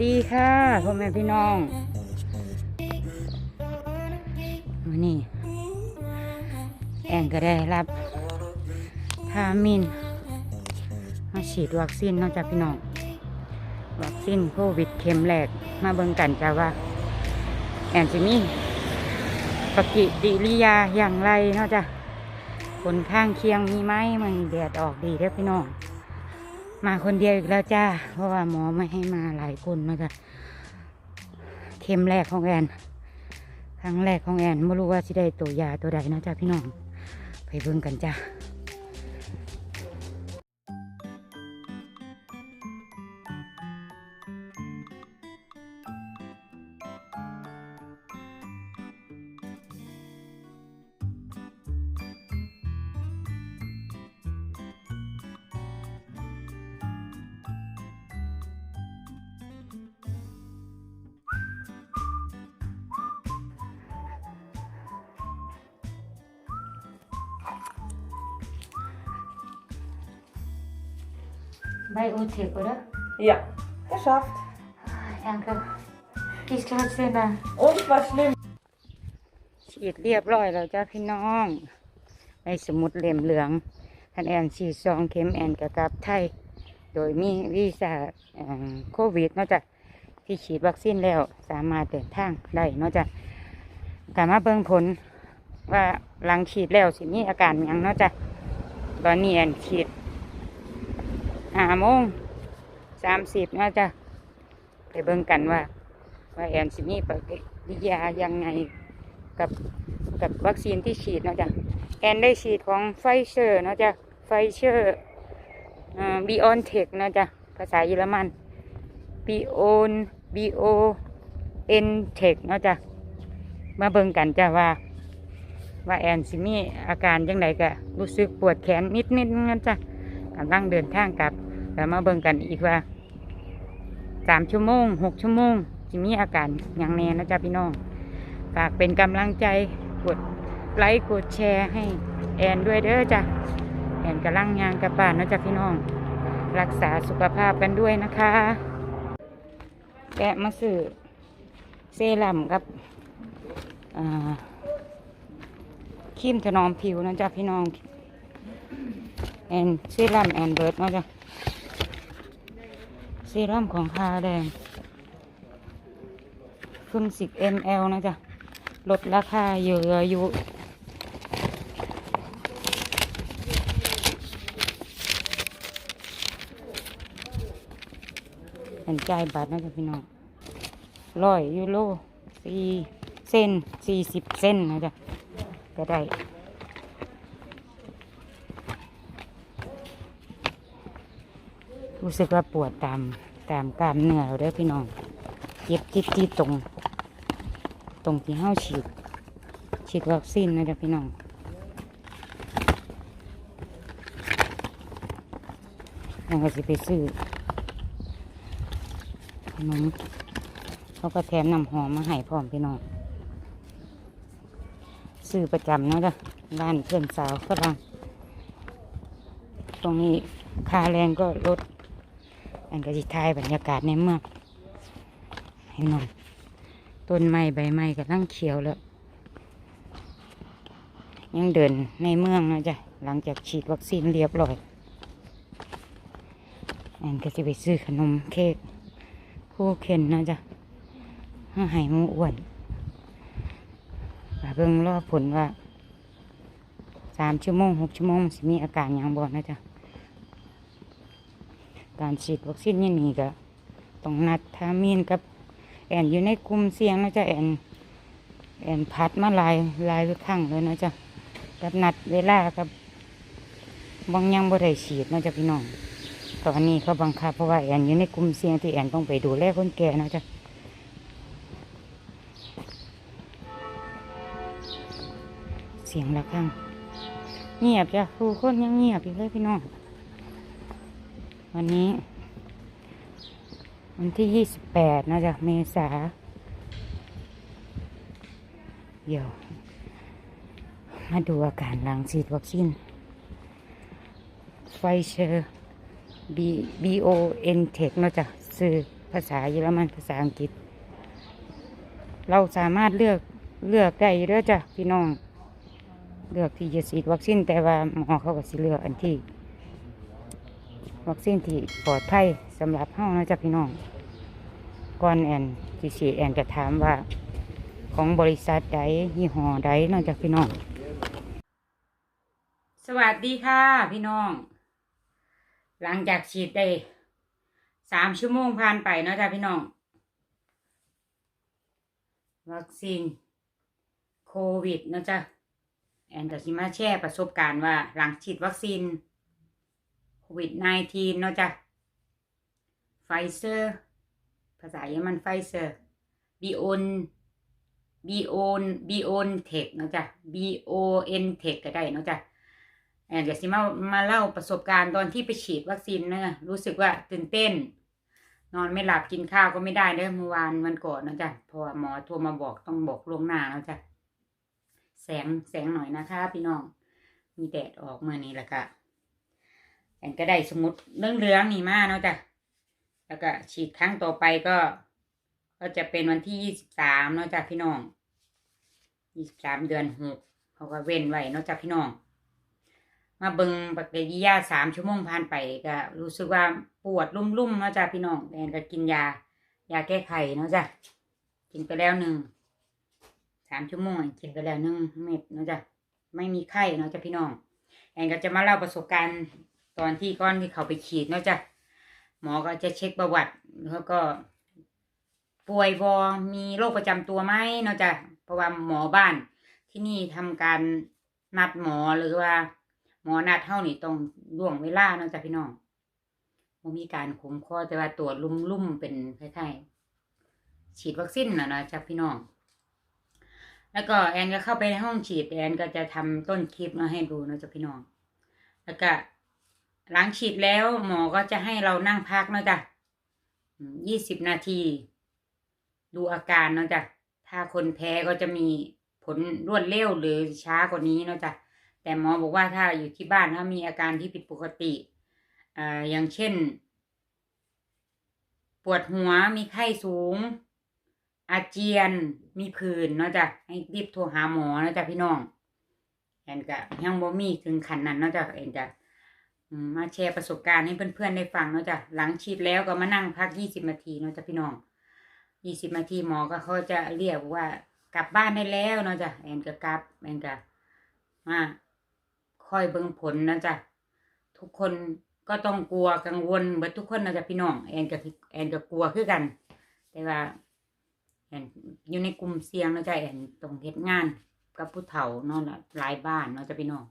ดีค่ะพ่อแม่พี่น้องวันนี้แอนก็ได้รับพามินมาฉีดวัคซีนนอกจากพี่น้อง วัคซีนโควิดเข็มแรกมาเบิ่งกันจ้าว่า แอนจะมีปฏิกิริยาอย่างไรเนอกจากผลข้างเคียงมีไหมมันแดดออกดีเด้อพี่น้อง มาคนเดียวอีกแล้วจ้า เพราะว่าหมอไม่ให้มาหลายคนนะคะ เข็มแรกของแอน ครั้งแรกของแอนไม่รู้ว่าสิได้ตัวยาตัวใดนะจ้าพี่น้อง ไปเบิ่งกันจ้า ใบโอเทก oder? Ja, geschafft. Danke. Ich kann es sehen. Und was schlimm. ฉีดเรียบร้อยแล้วจ้าพี่น้อง ในสมุดเหลี่ยมเหลืองท่านแอนฉีดซองเข็มแอนกับกลับไทย โดยมีวีซ่าเอ่อโควิดเนอกจากที่ฉีดวัคซีนแล้วสามารถเดินทางได้เนอกจากกามาเบิ่งผลว่าหลังฉีดแล้วสิมีอาการหยังเนอกจากตอนนี้แอนฉีด ห้าโมงสามสิบนอกจากไปเบิ่งกันว่า ว่าแอนสิมีปฏิกิยายังไงกับกับวัคซีนที่ฉีดนาะจ้ะแอนได้ฉีดของไฟเซอร์นาะจ้ะไฟเซอร์บีออนเทคนาะจ้ะภาษาเยอรมันบีโอนบีโอเอ็นเทคนาะจ้ะมาเบิ่งกันจ้ะว่า ว่าแอนสิมี่อาการจังไดก็รู้สึกปวดแขนนิดนิดนั่นจ้ะกำลังเดินทางกลับ แล้วมาเบิ่งกันอีกว่าสามชั่วโมงหกชั่วโมงสิมีอาการอย่างแน่นะจ๊ะพี่น้อง ฝากเป็นกำลังใจกดไลค์กดแชร์ให้แอนด้วยเด้อจ้ะแอนกำลังยางกลับบ้านนะจ๊ะพี่น้อง รักษาสุขภาพกันด้วยนะคะแกะมาซื้อเซรั่มกับครีมถนอมผิวนะจ๊ะพี่น้อง แอนเซรั่มแอนเบิร์ดนะจ๊ะ เซรั่มของคาแดงครึ่งสิบ ml นะจ๊ะ ลดราคาเหลือยู่เป็นจ่ายบัตรนะจ๊ะพี่น้องร้อยยูโรสี่เส้นสี่สิบเส้นนะจ๊ะก็ได้ รู้สึกว่าปวดตามตามกล้ามเนื้อเราเด้อพี่น้องเย็บที่ที่ตรง ตรงที่ห้าฉีด ฉีดวัคซีนนะจ๊ะพี่น้องยังก็สิไปซื้อขนมเขาก็แถมน้ำหอมมาให้พร้อมพี่น้องซื้อประจำเนาะจ้ะร้านเพื่อนสาวฝรั่งตรงนี้ค่าแรงก็ลด อันก็สิทายบรรยากาศในเมืองให้น้องต้นไม้ใบไม้ก็ตั้งเขียวแล้ว ยังเดินในเมืองนะจ๊ะหลังจากฉีดวัคซีนเรียบร้อยอันก็จะไปซื้อขนมเค้กคู่เข็นนะจ๊ะให้หายมูอ้วนเบิ่งรอผลว่าสามชั่วโมงหกชั่วโมงมันสิมีอาการยังบ่นะจ๊ะ การฉีดวัคซีนยังนี้ก็ต้องนัดทามีนกับ แอนอยู่ในกลุ่มเสี่ยงนะจ๊ะแอนแอนพัดมาลายลายครั้งเลยนะจ๊ะกับนัดเวลากับบางยังบ่ได้ฉีดนะจ๊ะพี่น้องตอนนี้เขาบังคับเพราะว่าแอนอยู่ในกลุ่มเสี่ยงที่แอนต้องไปดูแลคนแก่นะจ๊ะเสียงระฆังเงียบจ้ะผู้คนยังเงียบอยู่เลยพี่น้อง วันนี้ วันที่ยี่สิบแปดนะจ๊ะเมษาเดี๋ยว มาดูอาการหลังฉีดวัคซีนไฟเชอร์ B B O N Tech เนาะจ๊ะซื้อภาษาเยอรมันภาษาอังกฤษ เราสามารถเลือกเลือกได้เด้อจ้ะพี่น้อง เลือกที่จะฉีดวัคซีนแต่ว่าหมอเขาก็สิเลือกอันที่ วัคซีนที่ปลอดภัยสำหรับเฮานะจ๊ะพี่น้อง ก่อนแอนที่ฉีดแอนจะถามว่าของบริษัทใดยี่ห้อใดนอกจากพี่น้อง สวัสดีค่ะ พี่น้อง หลังจากฉีดได้สามชั่วโมงผ่านไปเนาะจ้ะพี่น้อง วัคซีนโควิดเนาะจ้ะแอนก็สิมาแชร์ประสบการณ์ว่าหลังฉีดวัคซีน วิด -19 เนาะจ้ะไฟเซอร์ ภาษาเยอรมันไฟเซอร์บีโอนบีโอนบีโอนเทคเนาะจ้ะ B O N เทคก็ได้เนาะจ้ะแอนจะสิมามาเล่าประสบการณ์ตอนที่ไปฉีดวัคซีนเนะรู้สึกว่าตื่นเต้น นอนไม่หลับกินข้าวก็ไม่ได้เด้อเมื่อวานวันก่อนเนะจ้ะพราะว่าหมอโทรมาบอกต้องบอกล่วงหน้าเนาะจ้ะแสงแสงหน่อยนะคะ พี่น้อง มีแดดออกเมื่อนี้แหละค่ะ อนก็ได้สมุดเรื่องเรื่องนี่มาเนาะจ้ะแล้วก็ฉีดครั้งต่อไปก็ ก็จะเป็นวันที่ยี่สิบสามเนาะจ้ะพี่น้องยี่สิบสามเดือนหกเขาก็เว้นไว้เนาะจ้ะพี่น้อง มาเบิงปฏิกิริยาสามชั่วโมงผ่านไปก็รู้สึกว่าปวดลุ่มๆเนาะจ้ะพี่น้องแอนก็กินยายาแก้ไขเนาะจ้ะกินไปแล้วหนึ่งสามชั่วโมงกินไปแล้วหนึ่งเม็ดเนาะจ้ะไม่มีไข้เนาะจ้ะพี่น้องแอนก็จะมาเล่าประสบการณ์ ตอนที่ก้อนที่เขาไปฉีดเนาะจ้ะหมอก็จะเช็คประวัติแล้วก็ ป่วยบอมีโรคประจำตัวไหมเนาะจ้ะเพราะว่าหมอบ้านที่นี่ทำการนัดหมอหรือว่า หมอนัดเท่านี่ต้องล่วงเวลาเนาะจ้ะพี่น้องบ่มีการขมข้อแต่ว่าตรวจลุ่มๆเป็นคล้ายๆฉีดวัคซีนนะเนาะจ้ะพี่น้องแล้วก็แอนก็เข้าไปในห้องฉีดแอนก็จะทำต้นคลิปเนาะให้ดูเนาะจ้ะพี่น้อง แล้วก็ หลังฉีดแล้วหมอก็จะให้เรานั่งพักเนาะจ้ะยี่สิบนาที ดูอาการเนาะจ้ะ ถ้าคนแพ้ก็จะมีผลรวดเร็วหรือช้ากว่านี้เนาะจ้ะ แต่หมอบอกว่าถ้าอยู่ที่บ้านถ้ามีอาการที่ผิดปกติอ่าอย่างเช่น ปวดหัวมีไข้สูง อาเจียนมีผื่นเนาะจ้ะ ให้รีบโทรหาหมอเนาะจ้ะพี่น้องแอนก็ยังบ่มีถึงขันนั้นเนาะจ้ะแอนจะ มาแชร์ประสบการณ์ให้เพื่อนๆได้ฟังเนาะจ้ะหลังฉีดแล้วก็มานั่งพักยี่สิบนาทีเนาะจ้ะพี่น้องยี่สิบนาทีหมอก็เขาจะเรียกว่ากลับบ้านได้แล้วเนาะจ้ะแอนก็กลับแอนก็มาคอยเบิ่งผลเนาะจ้ะทุกคนก็ต้องกลัวกังวลเบิดทุกคนเนาะจ้ะพี่น้องแอนก็แอนก็กลัวคือกัน แต่ว่าแอนอยู่ในกลุ่มเสี่ยงเนาะจ้ะแอนต้องเฮ็ดงานกับผู้เฒ่าเนาะหลายบ้านเนาะจ้ะพี่น้อง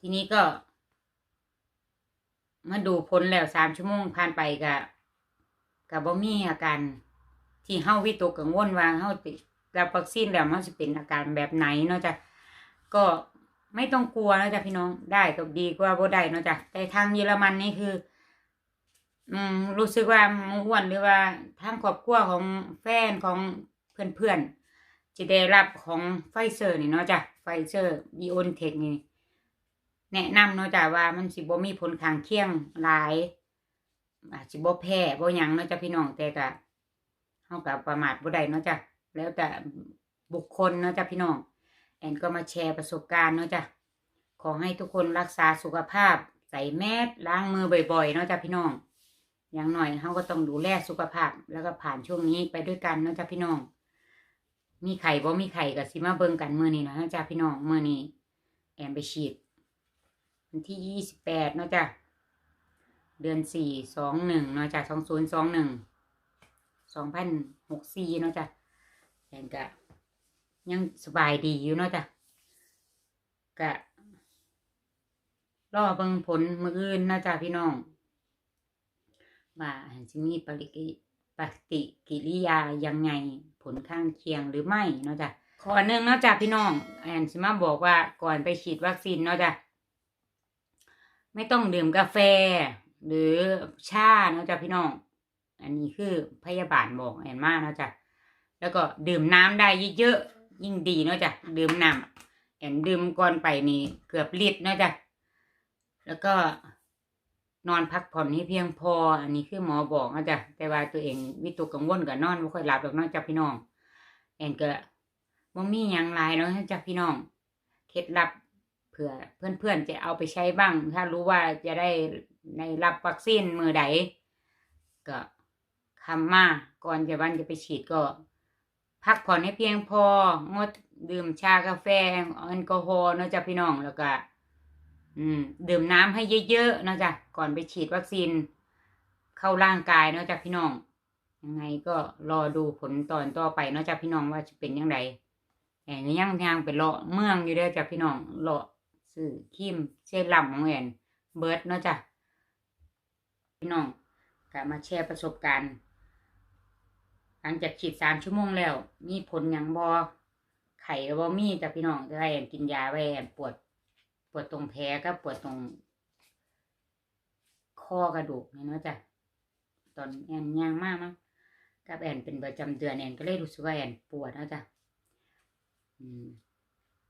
ทีนี้ก็มาดูผลแล้วสามชั่วโมงผ่านไปก็กับบ่มีอาการที่เฮาวิตกกังวลว่าเฮาติดรับวัคซีนแล้วมันสิเป็นอาการแบบไหนเนาะจ้ะก็ไม่ต้องกลัวเนาะจ้ะพี่น้องได้ก็ดีกว่าบ่ได้เนาะจ้ะแต่ทางเยอรมันนี่คือ อืมรู้สึกว่ามอ้วนหรือว่าทางครอบครัวของแฟนของเพื่อนๆจะได้รับของไฟเซอร์นี่เนาะจ้ะไฟเซอร์บีโอนเทคนี่ แนะนำเนาะจ้ะว่ามันสิบ่มีผลข้างเคียงหลายอาจสิบ่แพ้บ่หยังเนาะจ้ะพี่น้องแต่ก็เฮาก็ประมาทบ่ได้เนาะจ้ะแล้วแต่บุคคลเนาะจ้ะพี่น้อง แอนก็มาแชร์ประสบการณ์เนาะจ้ะขอให้ทุกคนรักษาสุขภาพ ใส่แมสล้างมือบ่อยๆเนาะจ้ะพี่น้องอย่างหน่อยเฮาก็ต้องดูแลสุขภาพ แล้วก็ผ่านช่วงนี้ไปด้วยกันเนาะจ้ะพี่น้อง มีไข่บ่มีไข่ก็สิมาเบิงกันมื้อนี้เนาะจ้ะพี่น้องมื้อนี้แอนไปฉีด วันที่ยี่สิบแปดเนาะจ้ะ เดือนสี่สองหนึ่งเนาะจ้ะสองศูนย์สองหนึ่งสองพันหกสี่เนาะจ้ะแอนก็ยังสบายดีอยู่เนาะจ้ะกะรอเบิ่งผลมืออื่นเนาะจ้ะพี่น้องว่าจะมีปฏิกิปฏิกิริยายังไงผลข้างเคียงหรือไม่เนาะจ้ะขอหนึ่งเนาะจ้ะพี่น้องแอนสิมาบอกว่าก่อนไปฉีดวัคซีนเนาะจ้ะ ไม่ต้องดื่มกาแฟ หรือชาเนาะจ้ะพี่น้อง อันนี้คือพยาบาลบอกแอนมาเนาะจ้ะแล้วก็ดื่มน้ำได้เยอะๆยิ่งดีเนาะจ้ะดื่มน้ำแอนดื่มก่อนไปนี่เกือบลิตรเนาะจ้ะแล้วก็นอนพักผ่อนให้เพียงพอ อันนี้คือหมอบอกนะจ๊ะแต่ว่าตัวเองวิตกกังวลกับนอนไม่ค่อยหลับหรอกเนาะจ้ะพี่น้องแอนก็บ่มีหยังหลายเนาะจ้ะพี่น้อง เคล็ดลับ ผื่อเพื่อนๆจะเอาไปใช้บ้าง ถ้ารู้ว่าจะได้ในรับวัคซีนมือใดก็คำมาก่อนจะวันจะไปฉีดก็ พักผ่อนให้เพียงพองดดื่มชากาแฟแอลกอฮอล์นะจ้ะพี่น้องแล้วก็ดื่มน้ำให้เยอะๆนะจ้ะก่อนไปฉีดวัคซีน เข้าร่างกายนะจ้ะพี่น้องยังไงก็รอดูผลตอนต่อไปนะจ้ะพี่น้องว่าจะเป็นยังไงแอนก็ยังยังไปเลาะเมืองอยู่เด้อจ้ะพี่น้องเลาะ ซื้อครีมเซรั่มของแอนเบิร์ดเนาะจ้ะพี่น้องก็มาแชร์ประสบการณ์ หลังจากฉีดสามชั่วโมงแล้ว มีผลยังบอไข่บ่มีจ้ะพี่น้องจะให้แอนกินยาไว้แอนปวด ปวดตรงแผลก็ปวดตรง ข้อกระดูกนี่เนาะจ้ะตอนแอนย่างมากมั้งกับแอนเป็นประจำเดือนแอนก็เลยรู้สึกว่าแอนปวดเนาะจ้ะอืม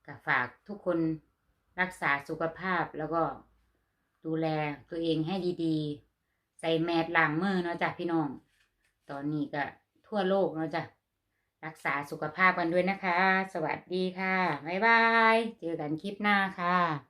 ก็ฝากทุกคน รักษาสุขภาพแล้วก็ดูแลตัวเองให้ดีๆ ใส่แมสล้างมือเนาะจ้ะพี่น้อง ตอนนี้ก็ทั่วโลกเนาะจ้ะรักษาสุขภาพกันด้วยนะคะ สวัสดีค่ะ บ๊ายบาย เจอกันคลิปหน้าค่ะ